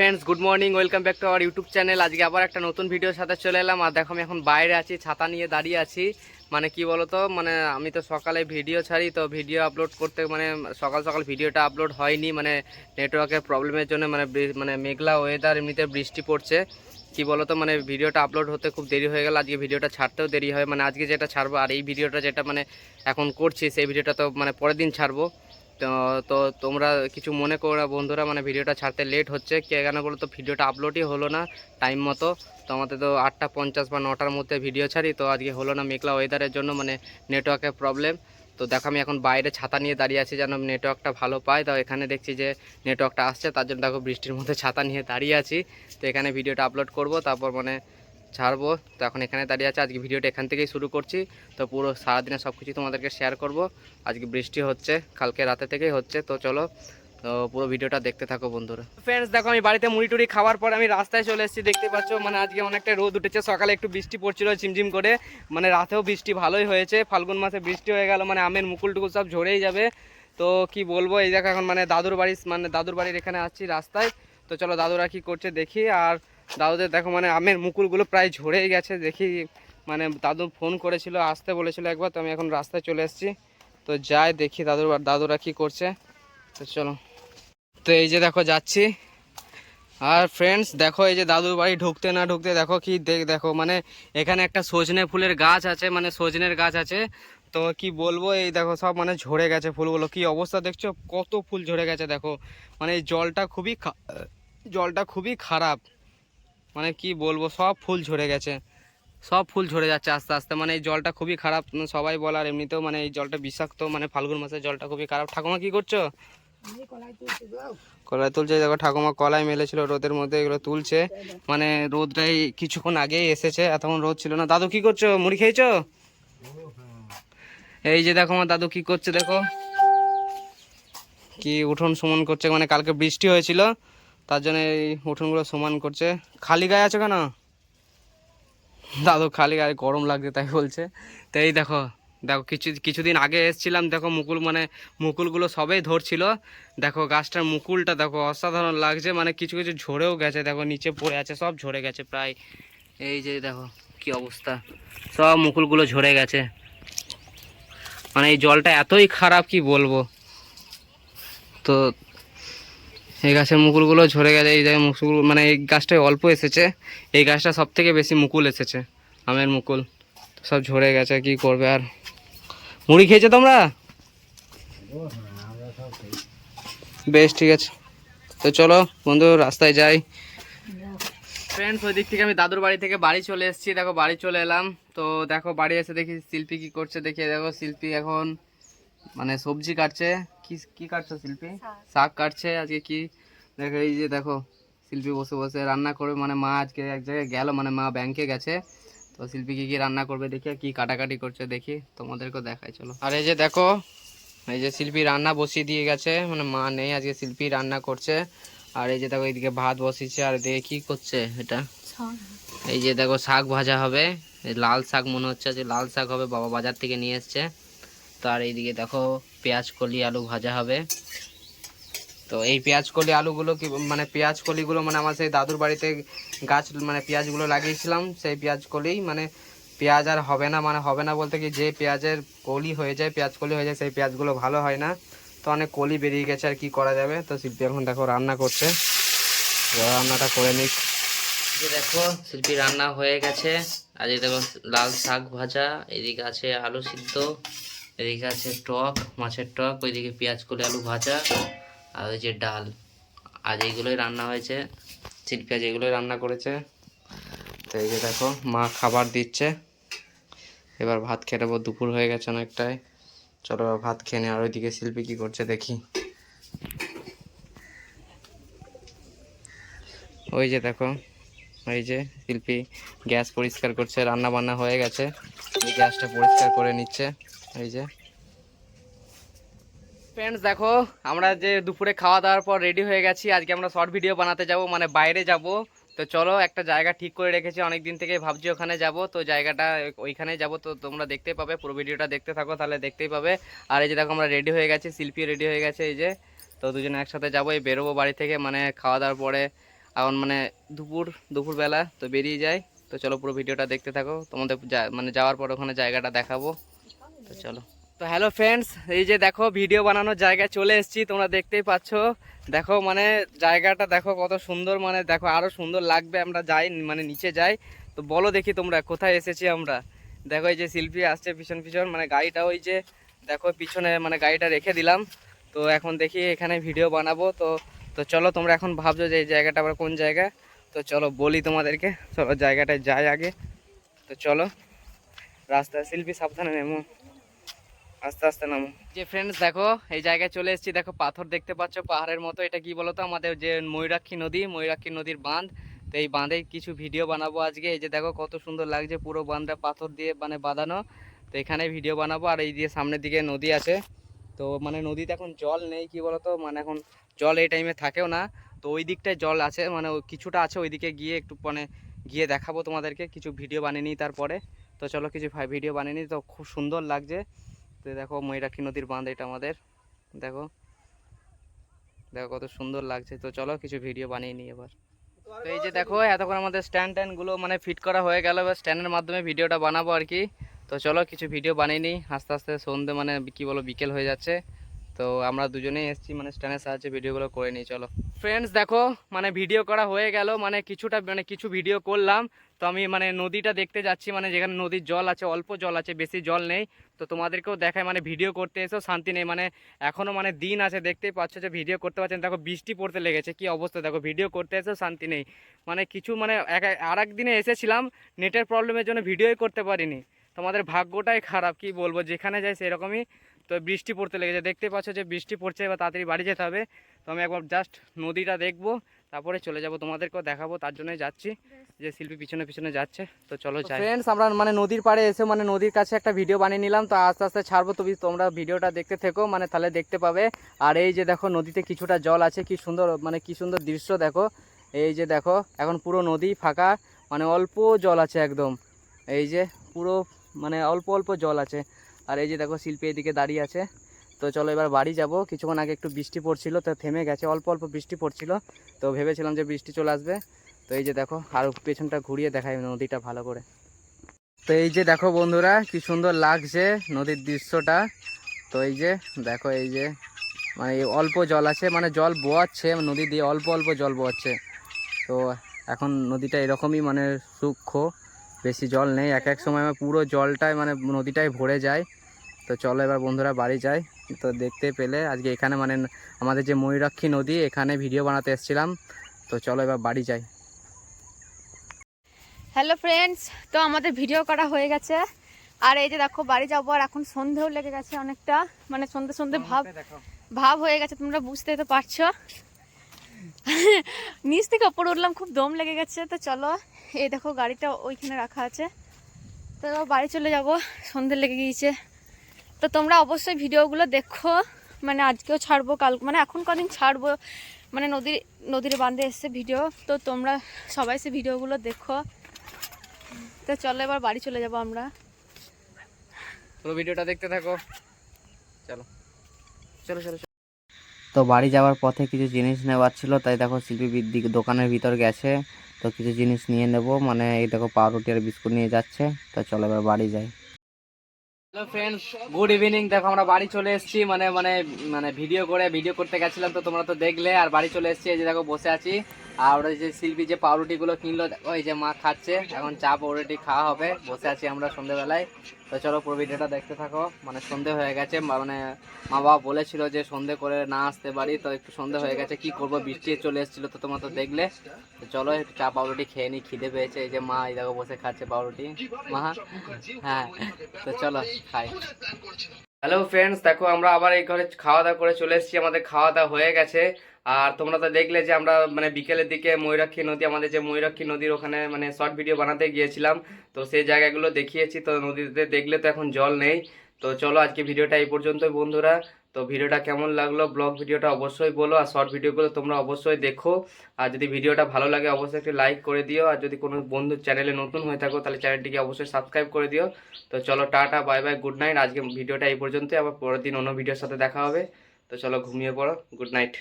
Friends good morning welcome back to our YouTube channel আজকে আবার একটা নতুন ভিডিওর সাথে চলে এলাম। আর দেখো, আমি এখন বাইরে আছি, ছাতা নিয়ে দাঁড়িয়ে আছি। মানে কি বলতো মানে আমি তো সকালে ভিডিও ছাড়ি, তো ভিডিও আপলোড করতে মানে সকাল সকাল ভিডিওটা আপলোড হয়নি। মানে নেটওয়ার্কের প্রবলেমের জন্য মানে মানে মেঘলা ওয়েদার এমনিতে বৃষ্টি পড়ছে। কি বলতো মানে ভিডিওটা আপলোড হতে খুব দেরি হয়ে গেল। আজকে ভিডিওটা ছাড়তেও দেরি হয়। মানে আজকে যেটা ছাড়বো, আর এই ভিডিওটা যেটা মানে এখন করছি, সেই ভিডিওটা তো মানে পরের দিন ছাড়বো। তো তোমরা কিছু মনে করো না বন্ধুরা মানে ভিডিওটা ছাড়তে লেট হচ্ছে। কে কেন বলো তো ভিডিওটা আপলোডই হলো না টাইম মতো। তো আমাদের তো আটটা পঞ্চাশ বা নটার মধ্যে ভিডিও ছাড়ি, তো আজকে হলো না মেঘলা ওয়েদারের জন্য মানে নেটওয়ার্কের প্রবলেম তো দেখো, আমি এখন বাইরে ছাতা নিয়ে দাঁড়িয়ে আছি যেন নেটওয়ার্কটা ভালো পাই তো এখানে দেখছি যে নেটওয়ার্কটা আসছে, তার জন্য দেখো বৃষ্টির মধ্যে ছাতা নিয়ে দাঁড়িয়ে আছি। তো এখানে ভিডিওটা আপলোড করব, তারপর মানে ছাড়বো। তো এখন এখানে দাঁড়িয়ে আছে। আজকে ভিডিওটা এখান থেকেই শুরু করছি। তো পুরো সারাদিনে সব কিছু তোমাদেরকে শেয়ার করব। আজকে বৃষ্টি হচ্ছে, কালকে রাতে থেকেই হচ্ছে। তো চলো, তো পুরো ভিডিওটা দেখতে থাকো বন্ধুরা। ফ্রেন্ডস দেখো, আমি বাড়িতে মুড়ি টুড়ি খাওয়ার পর আমি রাস্তায় চলে এসেছি। দেখতে পাচ্ছ মানে আজকে অনেকটা রোদ উঠেছে। সকালে একটু বৃষ্টি পড়ছিল ঝিমঝিম করে। মানে রাতেও বৃষ্টি ভালোই হয়েছে। ফাল্গুন মাসে বৃষ্টি হয়ে গেল মানে আমের মুকুল টুকুল সব ঝরেই যাবে। তো কি বলব, এই দেখো এখন মানে দাদুর বাড়ি মানে দাদুর বাড়ির এখানে আসছি রাস্তায়। তো চলো, দাদুরা কি করছে দেখি। আর দাদুদের দেখো মানে আমের মুকুলগুলো প্রায় ঝরেই গেছে, দেখি মানে দাদু ফোন করেছিল, আসতে বলেছিল একবার, তো আমি এখন রাস্তায় চলে এসেছি। তো যাই দেখি দাদুর দাদুরা কি করছে। তো চলো। তো এই যে দেখো যাচ্ছি। আর ফ্রেন্ডস দেখো এই যে দাদুর বাড়ি ঢুকতে না ঢুকতে, দেখো কি দেখ দেখো মানে এখানে একটা সজনে ফুলের গাছ আছে মানে সজনের গাছ আছে। তো কি বলব, এই দেখো সব মানে ঝরে গেছে ফুলগুলো, কি অবস্থা দেখছ? কত ফুল ঝরে গেছে দেখো। মানে এই জলটা খুবই জলটা খুবই খারাপ। মানে কি বলব সব ফুল ঝরে গেছে। সব ফুল ঝরে যাচ্ছে আস্তে আস্তে। মানে এই জলটা খুবই খারাপ উম, সবাই বলার এমনিতেও মানে এই জলটা বিষাক্ত মানে ফাল্গুন মাসের জলটা খুবই খারাপ। ঠাকুমা কি করছ? কলাই তুলছে দেখো ঠাকুমা কলাই মেলেছিল রোদের মধ্যে এগুলো তুলছে। মানে রোদটাই কিছুক্ষণ আগেই এসেছে এতক্ষণ রোদ ছিল না। দাদু কি করছ? মুড়ি খেয়েছো? এই যে দেখো আমার দাদু কি করছে দেখো। কি উঠোন সুমন করছে মানে কালকে বৃষ্টি হয়েছিল। তার জন্য এই উঠোনগুলো সমান করছে। খালি গায়ে আছো কেন? দাদু, খালি গায়ে গরম লাগছে তাই বলছে। তো এই দেখো দেখো, কিছু, কিছুদিন আগে এসেছিলাম, দেখো, মুকুল মানে মুকুলগুলো সবেই ধরছিল। দেখো, গাছটার মুকুলটা, দেখো, অসাধারণ লাগছে মানে কিছু কিছু ঝরেও গেছে, দেখো, নিচে পড়ে আছে, সব ঝরে গেছে প্রায়। এই যে দেখো, কি অবস্থা। সব মুকুলগুলো ঝরে গেছে। মানে এই জলটা এতই খারাপ, কি বলব? তো এই গাছের মুকুলগুলো ঝরে গেছে এই জায়গায় মুকুল মানে এই গাছটায় অল্প এসেছে, এই গাছটা সব থেকে বেশি মুকুল এসেছে, আমের মুকুল। সব ঝরে গেছে, কি করবে আর? মুড়ি খেয়েছো তোমরা? বেশ, ঠিক আছে। তো চলো, বন্ধু, রাস্তায় যাই। ফ্রেন্ডস ওই দিক থেকে আমি দাদুর বাড়ি থেকে বাড়ি চলে এসেছি। দেখো, বাড়ি চলে এলাম। তো দেখো, বাড়ি এসে দেখি শিল্পী কি করছে দেখি দেখো। শিল্পী এখন মানে সবজি কাটছে। কি কি কাটছো শিল্পী? শাক। কাটছে আজকে কি? দেখো এই যে দেখো শিল্পী বসে বসে রান্না করবে। মানে মা আজকে এক জায়গায় গেল মানে মা ব্যাংকে গেছে। তো শিল্পী কি কি রান্না করবে দেখি কি কাটাকাটি করছে দেখি তোমাদেরকেও দেখাই চলো। আর এই যে দেখো এই যে শিল্পী রান্না বসিয়ে দিয়ে গেছে। মানে মা নেই আজকে শিল্পী রান্না করছে। আর এই যে দেখো এইদিকে ভাত বসিয়েছে আর এদিকে কি করছে এটা? এই যে দেখো শাক ভাজা হবে। লাল শাক মনে হচ্ছে যে লাল শাক হবে বাবা বাজার থেকে নিয়ে এসছে। তো আর এইদিকে দেখো, পেঁয়াজ কলি, আলু ভাজা হবে। তো এই পেঁয়াজ কলি, আলুগুলো কি মানে পেঁয়াজ কলিগুলো মানে আমার সেই দাদুর বাড়িতে গাছ মানে পেঁয়াজগুলো লাগিয়েছিলাম, সেই পেঁয়াজ কলি মানে পেঁয়াজ আর হবে না মানে হবে না বলতে কি, যে পেঁয়াজের কলি হয়ে যায়, পেঁয়াজ কলি হয়ে যায়, সেই পেঁয়াজগুলো ভালো হয় না। তো অনেক কলি বেরিয়ে গেছে আর কি করা যাবে। তো শিল্পী এখন দেখো রান্না করছে। রান্নাটা করে নিক। যে দেখো, শিল্পী রান্না হয়ে গেছে। আর এই দেখো, লাল শাক ভাজা, এদিকে আছে আলু সিদ্ধ। এদিকে আছে টক, মাছের টক, ওইদিকে পেঁয়াজ, কলি, আলু ভাজা, আর ওই যে ডাল। আজ এইগুলোই রান্না হয়েছে। শিল্পী আজ এগুলোই রান্না করেছে। তো এই যে দেখো, মা খাবার দিচ্ছে। এবার ভাত খেয়ে নেব, দুপুর হয়ে গেছে অনেকটাই। চলো ভাত খেয়ে নি আর ওইদিকে শিল্পী কী করছে দেখি। ওই যে দেখো, এই যে শিল্পী গ্যাস পরিষ্কার করছে রান্না বান্না হয়ে গেছে। গ্যাসটা পরিষ্কার করে নিচ্ছে। এই যে। ফ্রেন্ডস দেখো, আমরা যে দুপুরে খাওয়া দাওয়ার পর রেডি হয়ে গেছি, আজকে আমরা শর্ট ভিডিও বানাতে যাব মানে বাইরে যাব। তো চলো, একটা জায়গা ঠিক করে রেখেছি অনেক দিন থেকে ভাবছি ওখানে যাব, তো জায়গাটা ওইখানে যাব। তো তোমরা দেখতে পাবে, পুরো ভিডিওটা দেখতে থাকো, তাহলে দেখতেই পাবে। আর এই যে দেখো, আমরা রেডি হয়ে গেছি, শিল্পী রেডি হয়ে গেছে এই যে। তো দুজনে একসাথে যাব, এই বেরোবো বাড়ি থেকে মানে খাওয়া দাওয়ার পরে। এখন মানে দুপুর, দুপুরবেলা, তো বেরিয়ে যায় তো চলো, পুরো ভিডিওটা দেখতে থাকো। তোমাদের মানে যাওয়ার পর ওখানে জায়গাটা দেখাবো। তো চলো। তো হ্যালো ফ্রেন্ডস এই যে দেখো ভিডিও বানানোর জায়গায় চলে এসেছি, তোমরা দেখতেই পাচ্ছ। দেখো মানে জায়গাটা দেখো কত সুন্দর মানে দেখো আরও সুন্দর লাগবে, আমরা যাই মানে নিচে যাই। তো বলো দেখি তোমরা, কোথায় এসেছি আমরা? দেখো এই যে শিল্পী আসছে পিছন পিছন মানে গাড়িটা ওই যে, দেখো পিছনে মানে গাড়িটা রেখে দিলাম। তো এখন দেখি এখানে ভিডিও বানাবো। তো তো চলো তোমরা এখন ভাবছ যে এই জায়গাটা আবার কোন জায়গা? তো চলো বলি তোমাদেরকে, চলো জায়গাটায় যাই আগে। তো চলো। রাস্তায় শিল্পী সাবধানে নেমো। আস্তে আস্তে নামো। যে ফ্রেন্ডস দেখো, এই জায়গায় চলে এসেছি। দেখো, পাথর দেখতে পাচ্ছ, পাহাড়ের মতো। এটা কি বলতো? আমাদের যে ময়ূরাক্ষী নদী, ময়ূরাক্ষী নদীর বাঁধ। তো এই বাঁধে কিছু ভিডিও বানাবো আজকে। এই যে দেখো, কত সুন্দর লাগছে পুরো বাঁধটা পাথর দিয়ে মানে বাঁধানো। তো এখানে ভিডিও বানাবো। আর এই দিয়ে সামনের দিকে নদী আছে। তো মানে নদীতে এখন জল নেই, কি বলতো? মানে এখন জল এই টাইমে থাকেও না। তো ওই দিকটায় জল আছে। মানে কিছুটা আছে ওইদিকে গিয়ে একটু মানে গিয়ে দেখাবো তোমাদেরকে। কিছু ভিডিও বানিয়ে নিই তারপরে। তো চলো কিছু ভিডিও বানিয়ে নিই। তো খুব সুন্দর লাগছে। তো দেখো, ময়রাক্ষী নদীর বাঁধ এটা আমাদের। দেখো দেখো কত সুন্দর লাগছে। তো চলো কিছু ভিডিও বানিয়ে নিই এবার। তো এই যে দেখো, এতক্ষণ আমাদের স্ট্যান্ড ট্যান্ডগুলো মানে ফিট করা হয়ে গেল। এবার স্ট্যান্ডের মাধ্যমে ভিডিওটা বানাবো আর কি। তো চলো কিছু ভিডিও বানিয়ে নিই। আস্তে আস্তে সন্ধে মানে কি বলো বিকেল হয়ে যাচ্ছে। তো আমরা দুজনেই এসেছি মানে স্ট্যান্ডের সাহায্যে ভিডিওগুলো করে নিই, চলো। ফ্রেন্ডস দেখো মানে ভিডিও করা হয়ে গেল মানে কিছুটা মানে কিছু ভিডিও করলাম। তো আমি মানে নদীটা দেখতে যাচ্ছি মানে যেখানে নদীর জল আছে, অল্প জল আছে, বেশি জল নেই। তো তোমাদেরকেও দেখায় মানে ভিডিও করতে এসেও শান্তি নেই। মানে এখনও মানে দিন আছে, দেখতেই পাচ্ছ যে ভিডিও করতে পারছেন দেখো, বৃষ্টি পড়তে লেগেছে, কি অবস্থা? দেখো ভিডিও করতে এসেও শান্তি নেই। মানে কিছু মানে এক আর দিনে এসেছিলাম, নেটের প্রবলেমের জন্য ভিডিওই করতে পারিনি। তোমাদের ভাগ্যটাই খারাপ, কি বলব? যেখানে যাই, সেরকমই তো বৃষ্টি পড়তে লেগেছে। দেখতে পাচ্ছ যে বৃষ্টি পড়ছে এবার তাড়াতাড়ি বাড়ি যেতে হবে। তো আমি একবার জাস্ট নদীটা দেখব তারপরে চলে যাব তোমাদেরকেও দেখাবো তার জন্যই যাচ্ছি। যে শিল্পী পিছনে পিছনে যাচ্ছে তো চলো যাই। ফ্রেন্ডস আমরা মানে নদীর পাড়ে এসে মানে নদীর কাছে একটা ভিডিও বানিয়ে নিলাম তো আস্তে আস্তে ছাড়বো। তুমি তোমরা ভিডিওটা দেখতে থেকো মানে তাহলে দেখতে পাবে। আর এই যে দেখো নদীতে কিছুটা জল আছে কি সুন্দর মানে কি সুন্দর দৃশ্য দেখো। এই যে দেখো এখন পুরো নদী ফাঁকা মানে অল্প জল আছে একদম। এই যে পুরো মানে অল্প অল্প জল আছে। আর এই যে দেখো শিল্পী এদিকে দাঁড়িয়ে আছে। তো চলো এবার বাড়ি যাব। কিছুক্ষণ আগে একটু বৃষ্টি পড়ছিল, তো থেমে গেছে। অল্প অল্প বৃষ্টি পড়ছিল। তো ভেবেছিলাম যে বৃষ্টি চলে আসবে। তো এই যে দেখো, আর পেছনটা ঘুরিয়ে দেখায় নদীটা ভালো করে। তো এই যে দেখো বন্ধুরা, কি সুন্দর লাগছে নদীর দৃশ্যটা। তো এই যে দেখো, এই যে মানে অল্প জল আছে মানে জল বোয়াচ্ছে নদী দিয়ে, অল্প অল্প জল বোয়াচ্ছে। তো এখন নদীটা এরকমই মানে সূক্ষ্ম, বেশি জল নেই। এক এক সময় পুরো জলটাই মানে নদীটাই ভরে যায়। তো চলো এবার বন্ধুরা বাড়ি যাই। তো দেখতে পেলে আজকে এখানে মানে আমাদের যে ময়ূরাক্ষী নদী এখানে ভিডিও বানাতে এসেছিলাম। তো চলো এবার বাড়ি যাই। হ্যালো ফ্রেন্ডস তো আমাদের ভিডিও করা হয়ে গেছে। আর এই যে দেখো বাড়ি যাব আর এখন সন্ধেও লেগে গেছে অনেকটা। মানে সন্ধে সন্ধে ভাব ভাব হয়ে গেছে তোমরা বুঝতেই তো পারছ। নিচ থেকে ওপর উঠলাম খুব দম লেগে গেছে। তো চলো এই দেখো গাড়িটা ওইখানে রাখা আছে। তো এবার বাড়ি চলে যাব সন্ধে লেগে গিয়েছে। তো তোমরা অবশ্যই ভিডিওগুলো দেখো। মানে আজকেও ছাড়বো কাল মানে এখন কদিন ছাড়বো। মানে নদীর নদীর বাঁধে এসছে ভিডিও তো তোমরা সবাই সে ভিডিওগুলো দেখো। তো চলো এবার বাড়ি চলে যাব আমরা। পুরো ভিডিওটা দেখতে থাকো। চলো। চলো চলো। তো বাড়ি যাওয়ার পথে কিছু জিনিস নেওয়ার ছিল তাই দেখো শিল্পী বৃদ্ধি দোকানের ভিতর গেছে। তো কিছু জিনিস নিয়ে নেব মানে এই দেখো পাউরুটি আর বিস্কুট নিয়ে যাচ্ছে। তো চলো এবার বাড়ি যাই। হ্যালো ফ্রেন্ডস গুড ইভিনিং দেখো, আমরা বাড়ি চলে এসেছি। মানে মানে মানে ভিডিও করে ভিডিও করতে গেছিলাম, তো তোমরা তো দেখলে। আর বাড়ি চলে এসেছি। এই যে দেখো, বসে আছি। আর ওরা যে শিল্পী যে পাউরুটিগুলো কিনলো এই যে মা খাচ্ছে। এখন চা পাউরুটি খাওয়া হবে। বসে আছি আমরা সন্ধেবেলায়। তো চলো পুরো দেখতে থাকো। মানে সন্ধে হয়ে গেছে। মানে মা বাবা বলেছিল যে সন্ধে করে না আসতে পারি। তো একটু সন্ধে হয়ে গেছে। কি করব? বৃষ্টি চলে এসেছিল তো তোমরা তো দেখলে। তো চলো একটু চা পাউরুটি খেয়ে নি। খিদে পেয়েছে। এই যে মা এই দেখো বসে খাচ্ছে পাউরুটি। মা হ্যাঁ। তো চলো, খাই। হ্যালো ফ্রেন্ডস দেখো আমরা আবার এই ঘরে খাওয়া দাওয়া করে চলে এসেছি, আমাদের খাওয়া দাওয়া হয়ে গেছে। আর তোমরা তো দেখলে যে আমরা মানে বিকেলের দিকে ময়ূরাক্ষী নদী, আমাদের যে ময়ূরাক্ষী নদীর ওখানে মানে শর্ট ভিডিও বানাতে গিয়েছিলাম। তো সেই জায়গাগুলো দেখিয়েছি, তো নদীতে দেখলে তো এখন জল নেই। তো চলো আজকে ভিডিওটা এই পর্যন্তই বন্ধুরা। তো ভিডিওটা কেমন লাগল ব্লগ ভিডিওটা অবশ্যই বলো, আর শর্ট ভিডিওগুলো তোমরা অবশ্যই দেখো। আর যদি ভিডিওটা ভালো লাগে, অবশ্যই একটি লাইক করে দিও। আর যদি কোনো বন্ধু চ্যানেলে নতুন হয়ে থাকো, তাহলে চ্যানেলটিকে অবশ্যই সাবস্ক্রাইব করে দিও। তো চলো tata bye bye good night আজকে ভিডিওটা এই পর্যন্তই। আবার পরের দিন অন্য ভিডিওর সাথে দেখা হবে। তো চলো ঘুমিয়ে পড়ো গুড নাইট